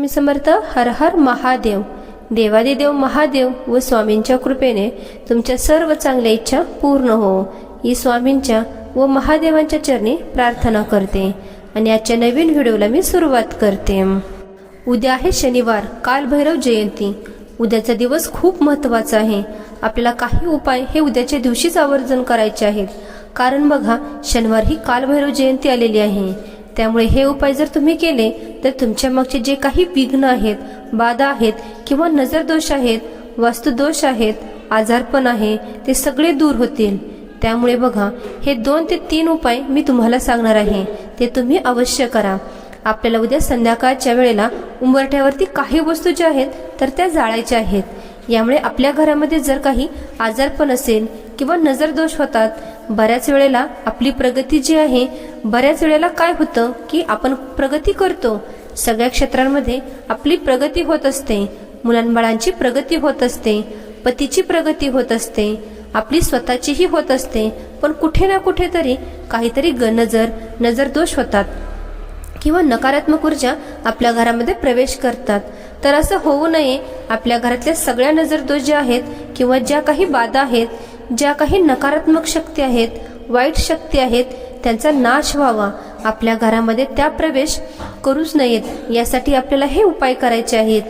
स्वामी समर्थ हर हर महादेव. देवादिदेव महादेव व स्वामींच्या कृपेने तुमच्या सर्व चांगल्या इच्छा पूर्ण हो. ही स्वामींच्या व महादेवांच्या चरणी प्रार्थना करते. आणि आजच्या नवीन व्हिडिओला मी सुरुवात करते. उद्या आहे शनिवार कालभैरव जयंती. उद्याचा दिवस खूप महत्त्वाचा आहे. आपल्याला काही उपाय हे उद्याच्या दिवशीच आवर्जन करायचे आहेत. कारण बघा शनिवार ही कालभैरव जयंती आलेली आहे. त्यामुळे हे उपाय जर तुम्ही केले तर तुमच्या मागचे जे काही विघ्न आहेत बाधा आहेत किंवा नजर दोष आहेत वास्तुदोष आहेत आजारपण आहे ते सगळे दूर होतील. त्यामुळे बघा हे दोन ते तीन उपाय मी तुम्हाला सांगणार आहे. ते तुम्ही अवश्य करा. आपल्याला उद्या संध्याकाळच्या वेळेला उंबरठ्यावरती काही वस्तू ज्या आहेत तर त्या जाळायच्या आहेत. यामुळे आपल्या घरामध्ये जर काही आजारपण असेल किंवा नजरदोष होतात बऱ्याच वेळेला आपली प्रगती जी आहे बऱ्याच वेळेला काय होतं की आपण प्रगती करतो. सगळ्या क्षेत्रांमध्ये आपली प्रगती होत असते. मुलांबाळांची प्रगती होत असते. पतीची प्रगती होत असते. आपली स्वतःचीही होत असते. पण कुठे ना कुठेतरी काहीतरी ग नजर नजर दोष होतात. किंवा नकारात्मक ऊर्जा आपल्या घरामध्ये प्रवेश करतात. तर असं होऊ नये. आपल्या घरातल्या सगळ्या नजरदोष ज्या आहेत किंवा ज्या काही बाधा आहेत ज्या काही नकारात्मक शक्ती आहेत वाईट शक्ती आहेत त्यांचा नाश व्हावा. आपल्या घरामध्ये त्या प्रवेश करूच नयेत. यासाठी आपल्याला हे उपाय करायचे आहेत.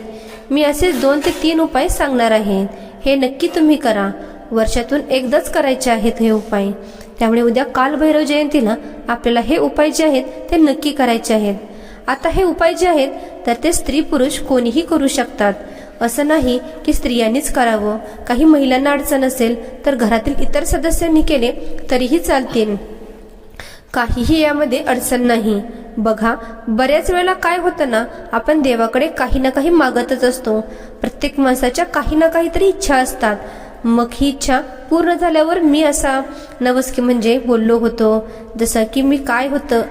मी असे दोन ते तीन उपाय सांगणार आहे. हे नक्की तुम्ही करा. वर्षातून एकदाच करायचे आहेत हे उपाय. त्यामुळे उद्या कालभैरव जयंतीला आपल्याला हे उपाय जे आहेत ते नक्की करायचे आहेत. आता हे उपाय जे आहेत तर ते स्त्री पुरुष कोणीही करू शकतात. असं नाही की स्त्रियांनीच करावं. काही महिलांना अडचण असेल तर घरातील इतर सदस्यांनी केले तरीही चालतील. काहीही यामध्ये अडचण नाही. बघा बऱ्याच वेळेला काय होतं ना आपण देवाकडे काही ना काही मागतच असतो. प्रत्येक माणसाच्या काही ना काहीतरी इच्छा असतात. मग ही इच्छा पूर्ण झाल्यावर मी असा नवसकी म्हणजे बोललो होतो जसं की मी काय होतं?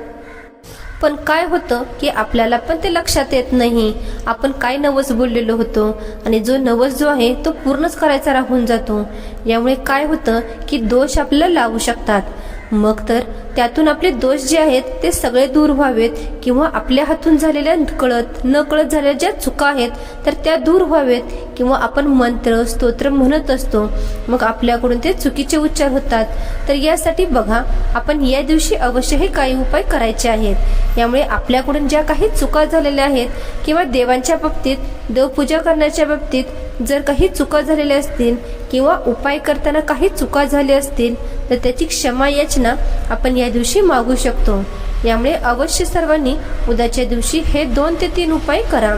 पण काय होतं की आपल्याला पण ते लक्षात येत नाही. आपण काय नवस बोललेलो होतो आणि जो नवस जो आहे तो पूर्णच करायचा राहून जातो. यामुळे काय होतं की दोष आपल्याला लावू शकतात. मग तर त्यातून आपले दोष जे आहेत ते सगळे दूर व्हावेत किंवा आपल्या हातून झालेल्या कळत न कळत झालेल्या ज्या चुका आहेत तर त्या दूर व्हावेत किंवा आपण मंत्र स्तोत्र म्हणत असतो. मग आपल्याकडून ते चुकीचे उच्चार होतात. तर यासाठी बघा आपण या दिवशी अवश्य हे काही उपाय करायचे आहेत. यामुळे आपल्याकडून ज्या काही चुका झालेल्या आहेत किंवा देवांच्या बाबतीत देवपूजा करण्याच्या बाबतीत जर काही चुका झालेल्या असतील किंवा उपाय करताना काही चुका झाल्या असतील तर त्याची क्षमा याचना आपण या दिवशी मागू शकतो. यामुळे अवश्य सर्वांनी उद्याच्या दिवशी हे दोन ते तीन उपाय करा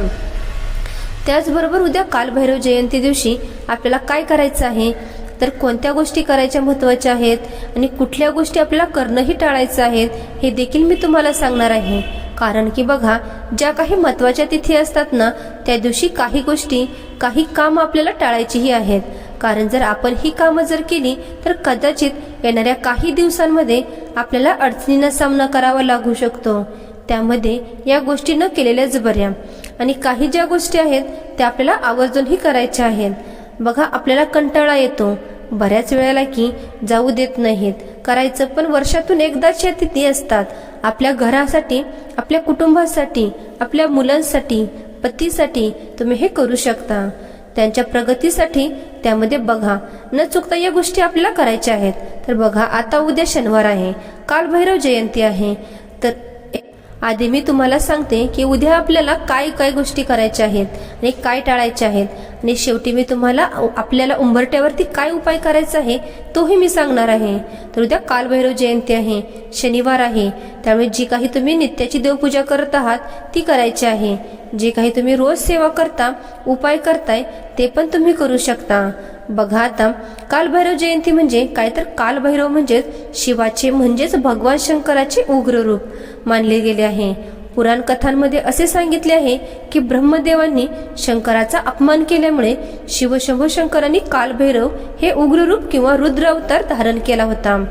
त्याचबरोबर उद्या कालभैरव जयंती दिवशी आपल्याला काय करायचं आहे? तर कोणत्या गोष्टी करायच्या महत्त्वाच्या आहेत? आणि कुठल्या गोष्टी आपल्याला करणंही टाळायचं आहेत हे देखील मी तुम्हाला सांगणार आहे. कारण की बघा ज्या काही महत्त्वाच्या तिथी असतात ना त्या दिवशी काही गोष्टी काही काम आपल्याला टाळायचीही आहेत. कारण जर आपण ही कामं जर केली तर कदाचित येणाऱ्या काही दिवसांमध्ये आपल्याला अडचणींना सामना करावा लागू शकतो. त्यामध्ये या गोष्टी न केलेल्याच बऱ्या. आणि काही ज्या गोष्टी आहेत त्या आपल्याला आवर्जूनही करायच्या आहेत. बघा आपल्याला कंटाळा येतो. बऱ्याच वेळेला की जाऊ देत नाहीत. करायचं पण वर्षातून एकदाच या तिथी असतात. आपल्या घरासाठी आपल्या कुटुंबासाठी आपल्या मुलांसाठी पतीसाठी तुम्ही हे करू शकता. त्यांच्या प्रगतीसाठी त्यामध्ये बघा. न चुकता या गोष्टी आपल्याला करायच्या आहेत. तर बघा आता उद्या शनिवार आहे. काल भैरव जयंती आहे. तर आधी मी तुम्हाला सांगते की उद्या आपल्याला काय काय गोष्टी करायच्या आहेत आणि काय टाळायच्या आहेत. आणि शेवटी मी तुम्हाला आपल्याला उंबरट्यावरती काय उपाय करायचा आहे तोही मी सांगणार आहे. तर उद्या कालभैरव जयंती आहे शनिवार आहे. त्यामुळे जी काही तुम्ही नित्याची देवपूजा करत आहात ती करायची आहे. जे काही तुम्ही रोज सेवा करता उपाय करताय ते पण तुम्ही करू शकता. बघा आता कालभैरव जयंती म्हणजे काय तर कालभैरव म्हणजेच शिवाचे म्हणजेच भगवान शंकराचे उग्र रूप मानले गेले आहे. पुराण कथांमध्ये असे सांगितले आहे की ब्रह्मदेवांनी शंकराचा अपमान केल्यामुळे शिवशंभू शंकरांनी कालभैरव हे उग्र रूप किंवा रुद्र अवतार धारण केला होता.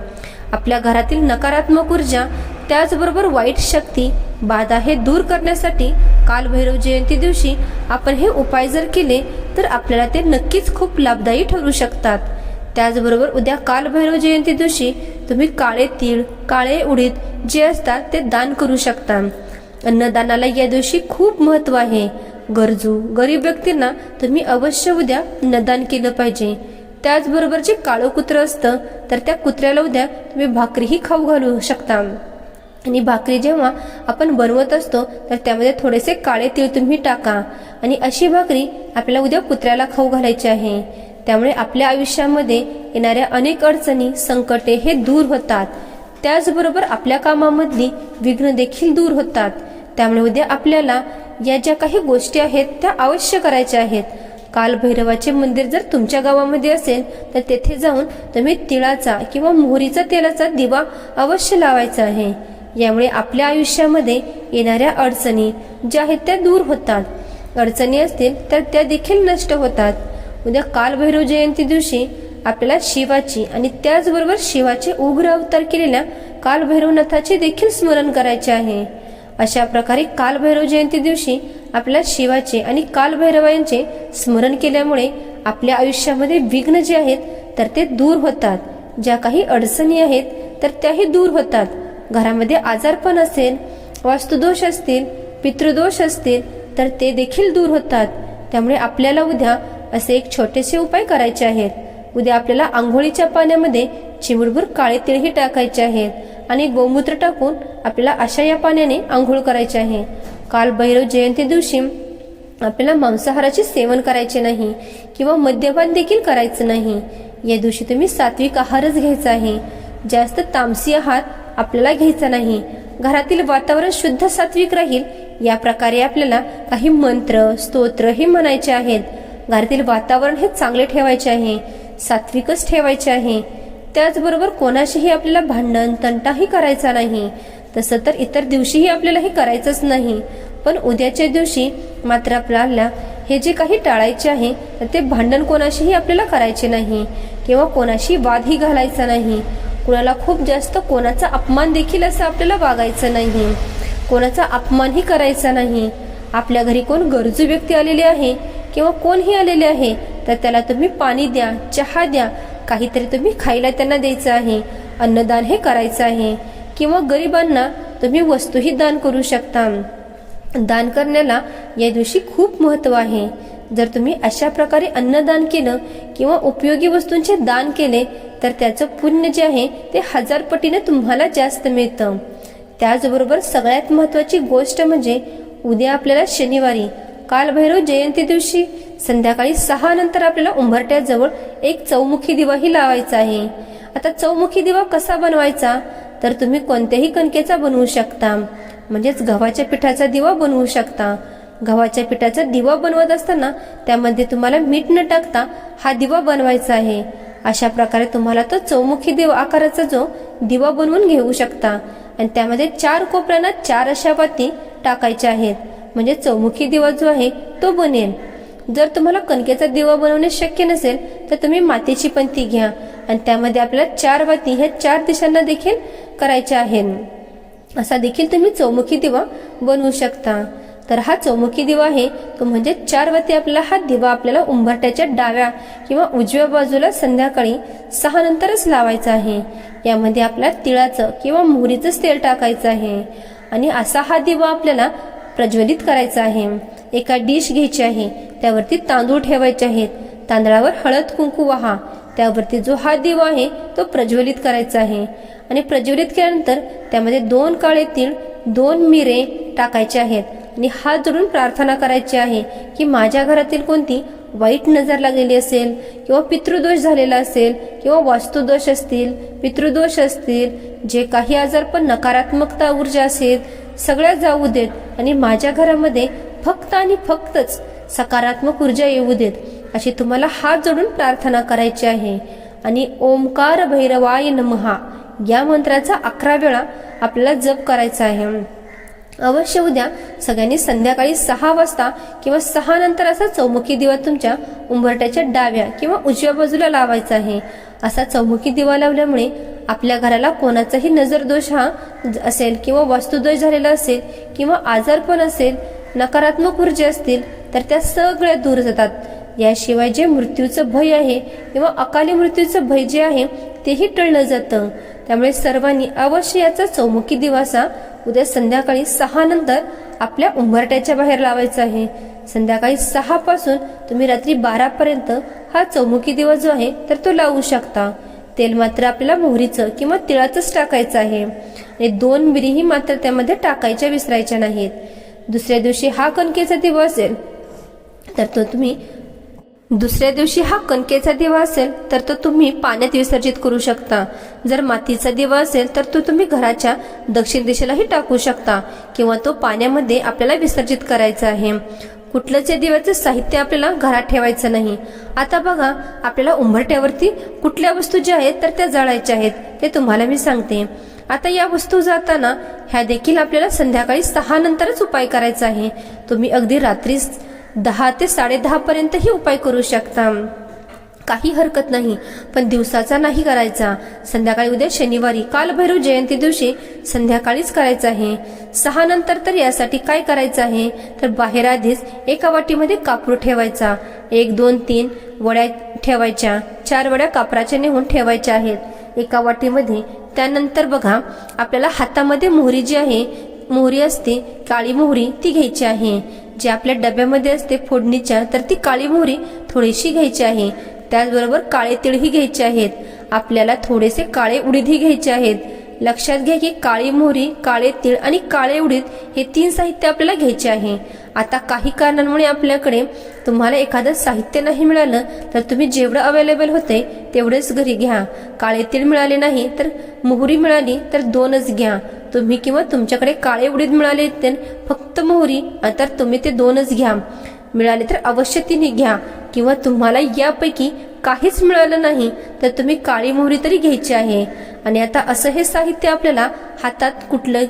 आपल्या घरातील नकारात्मक ऊर्जा त्याचबरोबर वाईट शक्ती बाधा हे दूर करण्यासाठी कालभैरव जयंती दिवशी आपण हे उपाय जर केले तर आपल्याला ते नक्कीच खूप लाभदायी ठरू शकतात. त्याचबरोबर उद्या कालभैरव जयंती दिवशी तुम्ही काळे तीळ काळे उडीद जे असतात ते दान करू शकता. अन्नदानाला या दिवशी खूप महत्त्व आहे. गरजू गरीब व्यक्तींना तुम्ही अवश्य उद्या अन्नदान केलं पाहिजे. त्याचबरोबर जे काळं कुत्रं असतं तर त्या कुत्र्याला उद्या तुम्ही भाकरीही खाऊ घालू शकता. आणि भाकरी जेव्हा आपण बनवत असतो तर त्यामध्ये थोडेसे काळे तीळ तुम्ही टाका. आणि अशी भाकरी आपल्याला उद्या कुत्र्याला खाऊ घालायची आहे. त्यामुळे आपल्या आयुष्यामध्ये येणाऱ्या अनेक अडचणी संकटे हे दूर होतात. त्याचबरोबर आपल्या कामामधली विघ्न देखील दूर होतात. त्यामुळे उद्या आपल्याला या ज्या काही गोष्टी आहेत त्या अवश्य करायच्या आहेत. कालभैरवाचे मंदिर जर तुमच्या गावामध्ये असेल तर तेथे जाऊन तुम्ही तिळाचा किंवा मोहरीचा तेलाचा दिवा अवश्य लावायचा आहे. यामुळे आपल्या आयुष्यामध्ये येणाऱ्या अडचणी ज्या आहेत त्या दूर होतात. अडचणी असतील तर त्या देखील नष्ट होतात. उद्या कालभैरव जयंती दिवशी आपल्याला शिवाची आणि त्याचबरोबर शिवाचे उग्र अवतार केलेल्या कालभैरवनाथाचे देखील स्मरण करायचे आहे. अशा प्रकारे कालभैरव जयंती दिवशी आपल्या शिवाचे आणि कालभैरवांचे स्मरण केल्यामुळे आपल्या आयुष्यामध्ये विघ्न जे आहेत तर ते दूर होतात. ज्या काही अडचणी आहेत तर त्याही दूर होतात. घरामध्ये आजारपण असेल वास्तुदोष असतील पितृदोष असतील तर ते देखील दूर होतात. त्यामुळे आपल्याला उद्या असे एक छोटेसे उपाय करायचे आहेत. उद्या आपल्याला आंघोळीच्या पाण्यामध्ये चिमुरभूर काळे तिळही टाकायचे आहेत आणि गोमूत्र टाकून आपल्याला अशा या पाण्याने आंघोळ करायचे आहे. काल भैरव जयंती दिवशी आपल्याला मांसाहाराचे सेवन करायचे नाही किंवा मद्यपान देखील करायचं नाही. या दिवशी तुम्ही सात्विक आहारच घ्यायचा आहे. जास्त तामसी आहार आपल्याला घ्यायचा नाही. घरातील वातावरण शुद्ध सात्विक राहील. या प्रकारे आपल्याला काही मंत्र स्तोत्र हे म्हणायचे आहेत. घरातील वातावरण हे चांगले ठेवायचे आहे. सात्विकच ठेवायचे आहे. त्याचबरोबर कोणाशीही आपल्याला भांडण तंटाही करायचा नाही. तसं तर इतर दिवशीही आपल्याला हे करायचंच नाही. पण उद्याच्या दिवशी मात्र आपल्याला हे जे काही टाळायचे आहे तर ते भांडण कोणाशीही आपल्याला करायचे नाही. किंवा कोणाशी वादही घालायचा नाही. कुणाला खूप जास्त कोणाचा अपमान देखील असं आपल्याला वागायचं नाही. कोणाचा अपमानही करायचा नाही. आपल्या घरी कोण गरजू व्यक्ती आलेली आहे किंवा कोणही आलेले आहे तर त्याला तुम्ही पाणी द्या चहा द्या काहीतरी तुम्ही खायला त्यांना द्यायचं आहे अन्नदान हे करायचं आहे. किंवा गरिबांना तुम्ही वस्तूही दान करू शकता. दान करण्याला या दिवशी खूप महत्त्व आहे. जर तुम्ही अशा प्रकारे अन्नदान केलं किंवा उपयोगी वस्तूंचे दान केले तर त्याचं पुण्य जे आहे ते हजार पटीने तुम्हाला जास्त मिळतं. त्याचबरोबर सगळ्यात महत्त्वाची गोष्ट म्हणजे उद्या आपल्याला शनिवारी कालभैरव जयंती दिवशी संध्याकाळी सहा नंतर आपल्याला उंबरट्याजवळ एक चौमुखी दिवाही लावायचा आहे. आता चौमुखी दिवा कसा बनवायचा? तर तुम्ही कोणत्याही कणकेचा बनवू शकता. म्हणजेच गव्हाच्या पिठाचा दिवा बनवू शकता. गव्हाच्या पिठाचा दिवा बनवत असताना त्यामध्ये तुम्हाला मीठ न टाकता हा दिवा बनवायचा आहे. अशा प्रकारे तुम्हाला तो चौमुखी दिवा आकाराचा जो दिवा बनवून घेऊ शकता. आणि त्यामध्ये चार कोपऱ्यांना चार अशा वाती टाकायच्या आहेत. म्हणजे चौमुखी दिवा जो आहे तो बनेल. जर तुम्हाला कणकेचा दिवा बनवणे शक्य नसेल तर तुम्ही मातीची पंथी घ्या. आणि त्यामध्ये आपल्याला चार वाती ह्या चार दिशांना देखील करायच्या आहेत. असा देखील तुम्ही चौमुखी दिवा बनवू शकता. तर हा चौमुखी दिवा आहे. तो म्हणजे चार वाती आपल्याला हा दिवा आपल्याला उंबरट्याच्या डाव्या किंवा उजव्या बाजूला संध्याकाळी सहा नंतरच लावायचा आहे. यामध्ये आपल्याला तिळाचं किंवा मोहरीचंच तेल टाकायचं आहे. आणि असा हा दिवा आपल्याला प्रज्वलित करायचा आहे. एका डिश घ्यायची आहे. त्यावरती तांदूळ ठेवायचे आहेत. तांदळावर हळद कुंकू वाहा. त्यावरती जो हा दिवा आहे तो प्रज्वलित करायचा आहे. आणि प्रज्वलित केल्यानंतर त्यामध्ये दोन काळे तीळ दोन मिरे टाकायचे आहेत. आणि हात जोडून प्रार्थना करायची आहे की माझ्या घरातील कोणती वाईट नजर लागलेली असेल किंवा पितृदोष झालेला असेल किंवा वास्तुदोष असतील पितृदोष असतील जे काही आजार पण नकारात्मकता ऊर्जा असेल सगळ्या जाऊ देत आणि माझ्या घरामध्ये फक्त आणि फक्तच सकारात्मक ऊर्जा येऊ देत अशी तुम्हाला हात जोडून प्रार्थना करायची आहे. आणि ओंकार भैरवाय नमहा या मंत्राचा अकरा वेळा आपल्याला जप करायचा आहे. अवश्य उद्या सगळ्यांनी संध्याकाळी सहा वाजता किंवा सहा नंतर असा चौमुखी दिवा तुमच्या उंबरट्याच्या डाव्या किंवा उजव्या बाजूला लावायचा आहे. असा चौमुखी दिवा लावल्यामुळे आपल्या घराला कोणाचाही नजर दोष हा असेल किंवा वास्तुदोष झालेला असेल किंवा आजारपण असेल नकारात्मक ऊर्जा असतील तर त्या सगळ्या दूर जातात. याशिवाय जे मृत्यूचं भय आहे किंवा अकाली मृत्यूचं भय जे आहे तेही टळलं जातं. त्यामुळे सर्वांनी अवश्य याचा चौमुखी दिवासा उद्या संध्याकाळी सहा नंतर आपल्या उंबरट्याच्या बाहेर लावायचं आहे. संध्याकाळी सहापासून तुम्ही रात्री बारापर्यंत हा चौमुखी दिवस जो आहे तर तो लावू शकता. तेल मात्र आपल्याला मोहरीचं किंवा तिळाचंच टाकायचं आहे. आणि दोन मिरीही मात्र त्यामध्ये टाकायच्या विसरायच्या नाहीत. दुसऱ्या दिवशी हा कणकेचा दिवस असेल तर तो तुम्ही दुसऱ्या दिवशी हा कणकेचा दिवा असेल तर तो तुम्ही पाण्यात विसर्जित करू शकता. जर मातीचा दिवा असेल तर तो तुम्ही घराच्या दक्षिण दिशेलाही टाकू शकता किंवा तो पाण्यामध्ये आपल्याला विसर्जित करायचा आहे. कुठलंच या दिव्याचं साहित्य आपल्याला घरात ठेवायचं नाही. आता बघा आपल्याला उंबरट्यावरती कुठल्या वस्तू ज्या आहेत तर त्या जाळायच्या आहेत ते तुम्हाला मी सांगते. आता या वस्तू जाताना ह्या देखील आपल्याला संध्याकाळी सहा नंतरच उपाय करायचा आहे. तुम्ही अगदी रात्रीच दहा ते साडेदहा पर्यंतही उपाय करू शकता. काही हरकत नाही पण दिवसाचा नाही करायचा. संध्याकाळी उद्या शनिवारी कालभैरव जयंती दिवशी संध्याकाळीच करायचं आहे. सहा नंतर तर यासाठी काय करायचं आहे? तर बाहेर आधीच एका वाटीमध्ये कापूर ठेवायचा. एक दोन तीन वड्या ठेवायच्या. चार वड्या कापराच्या नेऊन ठेवायच्या आहेत. एका वाटीमध्ये त्यानंतर बघा आपल्याला हातामध्ये मोहरी जी आहे मोहरी असते काळी मोहरी ती घ्यायची आहे. जी आपल्या डब्यामध्ये असते फोडणीच्या तर ती काळी मोहरी थोडीशी घ्यायची आहे. त्याचबरोबर काळे तिळही घ्यायचे आहेत. आपल्याला थोडेसे काळे उडीदही घ्यायचे आहेत. लक्षात घ्या की काळी मोहरी काळे तीळ आणि काळे उडीद हे तीन साहित्य आपल्याला घ्यायचे आहे. आता काही कारणांमुळे आपल्याकडे तुम्हाला एखादं साहित्य नाही मिळालं तर तुम्ही जेवढं अवेलेबल होते तेवढेच घरी घ्या. काळे तीळ मिळाले नाही तर मोहरी मिळाली तर दोनच घ्या. तुम्ही किंवा तुमच्याकडे काळे उडीद मिळाले तर फक्त मोहरी तर तुम्ही ते दोनच घ्या. मिळाले तर अवश्य तिने घ्या. किंवा तुम्हाला यापैकी काहीच मिळालं नाही तर तुम्ही काळी मोहरी तरी घ्यायची आहे. आणि आता असं हे साहित्य आपल्याला हातात कुठलं?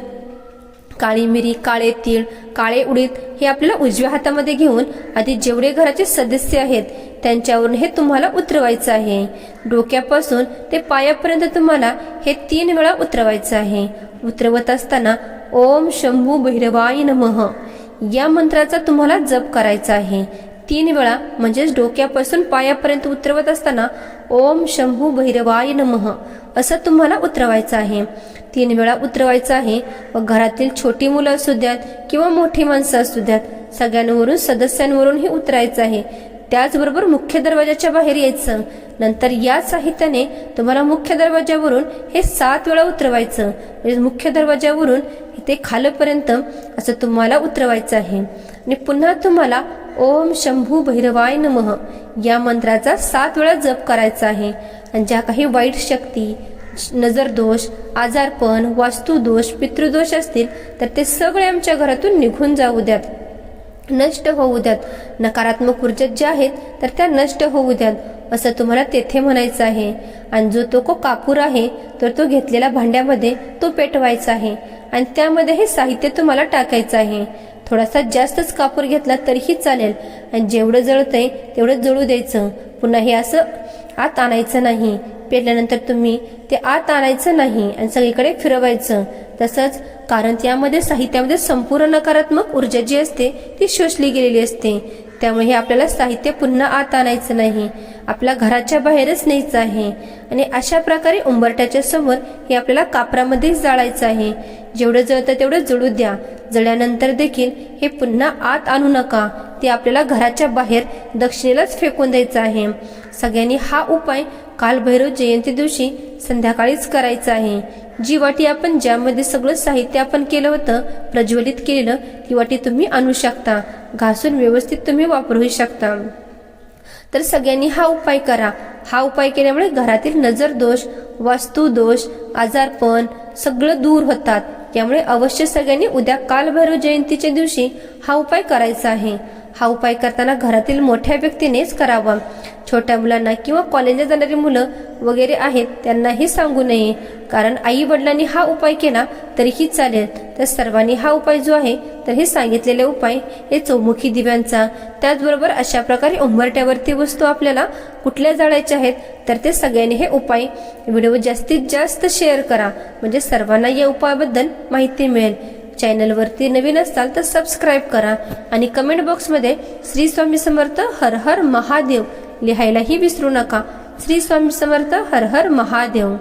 काळी मिरी काळे तीळ काळे उडीद हे आपल्याला उजव्या हातामध्ये घेऊन आधी जेवढे घराचे सदस्य आहेत त्यांच्यावरून हे तुम्हाला उतरवायचं आहे. डोक्यापासून ते पायापर्यंत तुम्हाला हे तीन वेळा उतरवायचं आहे. उतरवत असताना ओम शंभू भैरवाय नमः. या मंत्राचा तुम्हाला जप करायचा आहे. तीन वेळा म्हणजेच डोक्यापासून पायापर्यंत उतरवत असताना ओम शंभू भैरवाय नमः. असं तुम्हाला उतरवायचं आहे. तीन वेळा उतरवायचं आहे. व घरातील छोटी मुलं असू द्यात किंवा मोठी माणसं असू द्यात सगळ्यांवरून सदस्यांवरून हे उतरायचं आहे. त्याचबरोबर मुख्य दरवाजाच्या बाहेर यायचं. नंतर या साहित्याने तुम्हाला मुख्य दरवाजावरून हे सात वेळा उतरवायचं. म्हणजे मुख्य दरवाजावरून ते खालपर्यंत असं तुम्हाला उतरवायचं आहे. आणि पुन्हा तुम्हाला ओम शंभू भैरवाय नमः या मंत्राचा सात वेळा जप करायचा आहे. आणि ज्या काही वाईट शक्ती नजरदोष आजारपण वास्तुदोष पितृदोष असतील तर ते सगळे आमच्या घरातून निघून जाऊ द्यात. नष्ट होऊ द्यात. नकारात्मक ऊर्जा ज्या आहेत तर त्या नष्ट होऊ द्यात. असं तुम्हाला तेथे म्हणायचं आहे. आणि जो तो को कापूर आहे तर तो घेतलेल्या भांड्यामध्ये तो पेटवायचा आहे. आणि त्यामध्ये हे साहित्य तुम्हाला टाकायचं आहे. थोडासा जास्तच कापूर घेतला तरीही चालेल. आणि जेवढं जळतंय तेवढं जळू द्यायचं. पुन्हा हे असं आत आणायचं नाही. पेटल्यानंतर तुम्ही ते आत आणायचं नाही आणि सगळीकडे फिरवायचं. तसंच कारण त्यामध्ये साहित्यामध्ये संपूर्ण नकारात्मक ऊर्जा जी असते ती शोषली गेलेली असते. त्यामुळे हे आपल्याला साहित्य पुन्हा आत आणायचं नाही. आपल्या घराच्या बाहेरच न्यायचं आहे. आणि अशा प्रकारे उंबरट्याच्या समोर हे आपल्याला कापरामध्येच जाळायचं आहे. जेवढं जळतं तेवढं जळू द्या. जळल्यानंतर देखील हे पुन्हा आत आणू नका. ते आपल्याला घराच्या बाहेर दक्षिणेलाच फेकून द्यायचं आहे. सगळ्यांनी हा उपाय कालभैरव जयंती दिवशी संध्याकाळीच करायचं आहे. जी वाटी आपण ज्यामध्ये सगळं साहित्य आपण केलं होतं प्रज्वलित केलेलं ती वाटी तुम्ही आणू शकता. घासून व्यवस्थित तुम्ही वापरू शकता. तर सगळ्यांनी हा उपाय करा. हा उपाय केल्यामुळे घरातील नजर दोष वास्तू दोष आजारपण सगळं दूर होतात. त्यामुळे अवश्य सगळ्यांनी उद्या कालभैरव जयंतीच्या दिवशी हा उपाय करायचा आहे. हा उपाय करताना घरातील मोठ्या व्यक्तीनेच करावा. छोट्या मुलांना किंवा कॉलेजला जाणारी मुलं वगैरे आहेत त्यांनाही सांगू नये. कारण आई वडिलांनी हा उपाय केला तरीही चालेल. तर सर्वांनी हा उपाय जो आहे तर हे सांगितलेले उपाय हे चौमुखी दिव्यांचा. त्याचबरोबर अशा प्रकारे उंबरट्यावरती वस्तू आपल्याला कुठल्या जाळायच्या आहेत तर ते सगळ्यांनी हे उपाय व्हिडिओ जास्तीत जास्त शेअर करा. म्हणजे सर्वांना या उपायाबद्दल माहिती मिळेल. चॅनलवरती नवीन असाल तर सबस्क्राईब करा आणि कमेंट बॉक्समध्ये श्री स्वामी समर्थ हर हर महादेव लिहायलाही विसरू नका. श्री स्वामी समर्थ हर हर महादेव.